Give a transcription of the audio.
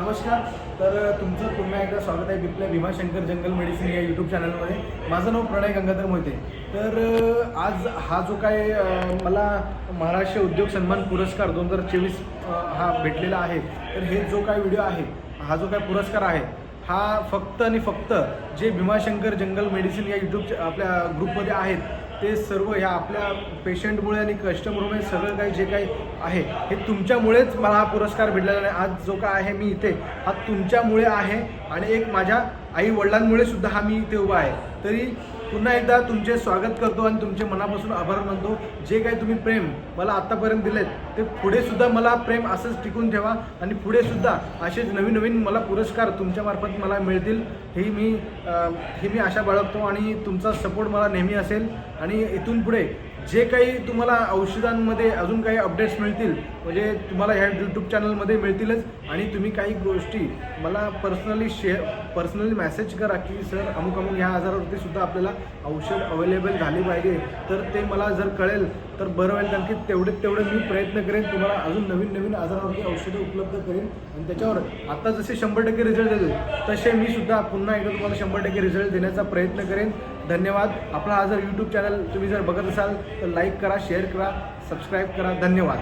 नमस्कार. तर तुमचं पुन्हा एकदा स्वागत आहे बिपल्या भीमाशंकर जंगल मेडिसिन या यूट्यूब चॅनलमध्ये माझं नाव प्रणय गंगाधर मोहिते. तर आज हा जो काय मला महाराष्ट्र उद्योग सन्मान पुरस्कार दोन हजार चोवीस हा भेटलेला आहे. तर हे जो काय व्हिडिओ आहे हा जो काय पुरस्कार आहे हा फक्त आणि फक्त जे भीमाशंकर जंगल मेडिसिन या यूट्यूब आपल्या ग्रुपमध्ये आहेत ते सर्व ह्या आपल्या पेशंटमुळे आणि कस्टमरमुळे सगळं काही जे काही आहे हे तुमच्यामुळेच मला हा पुरस्कार भेटलेला आहे आज जो काय आहे मी इथे हा तुमच्यामुळे आहे आणि एक माझ्या आई वडिलांमुळे सुद्धा हा मी इथे उभा आहे. तरी पुन्हा एकदा तुमचे स्वागत करतो आणि तुमचे मनापासून आभार मानतो. जे काही तुम्ही प्रेम मला आत्तापर्यंत दिलेत ते पुढे सुद्धा मला प्रेम असंच टिकून ठेवा आणि पुढे सुद्धा असेच नवीन नवीन मला पुरस्कार तुमच्यामार्फत मला मिळतील ही मी ही मी आशा बाळगतो आणि तुमचा सपोर्ट मला नेहमी असेल. आणि इथून पुढे जे काही तुम्हाला औषधांमध्ये अजून काही अपडेट्स मिळतील म्हणजे तुम्हाला ह्या यूट्यूब चॅनलमध्ये मिळतीलच. आणि तुम्ही काही गोष्टी मला पर्सनली शेअर पर्सनली मेसेज करा की सर अमुक अमुक ह्या आजारावरती सुद्धा आपल्याला औषध अवेलेबल झाली पाहिजे. तर ते मला जर कळेल तर बरं होईल. कारण की तेवढे तेवढे मी प्रयत्न करेन तुम्हाला अजून नवीन नवीन आजारावरती औषधं उपलब्ध करेन. आणि त्याच्यावर आता जसे शंभर टक्के रिझल्ट देतो तसे मी सुद्धा पुन्हा एकदा तुम्हाला शंभर टक्के रिझल्ट देण्याचा प्रयत्न करेन. धन्यवाद. आपला हा जर यूट्यूब चॅनल तुम्ही जर बघत असाल तर लाईक करा शेअर करा सबस्क्राईब करा. धन्यवाद.